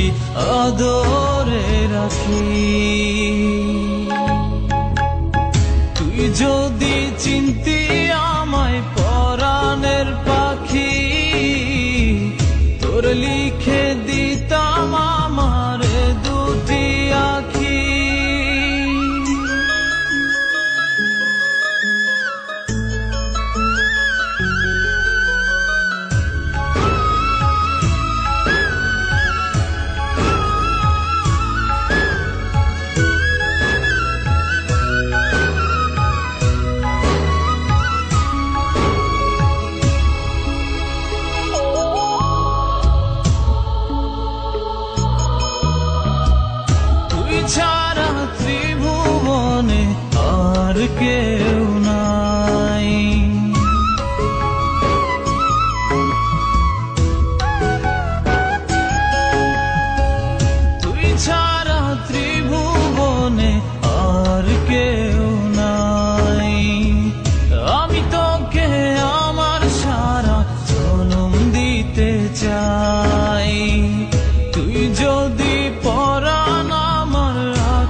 কি আদরে রাখি? তুই যদি চিন্তিয়া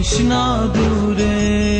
कृष्णा दूरे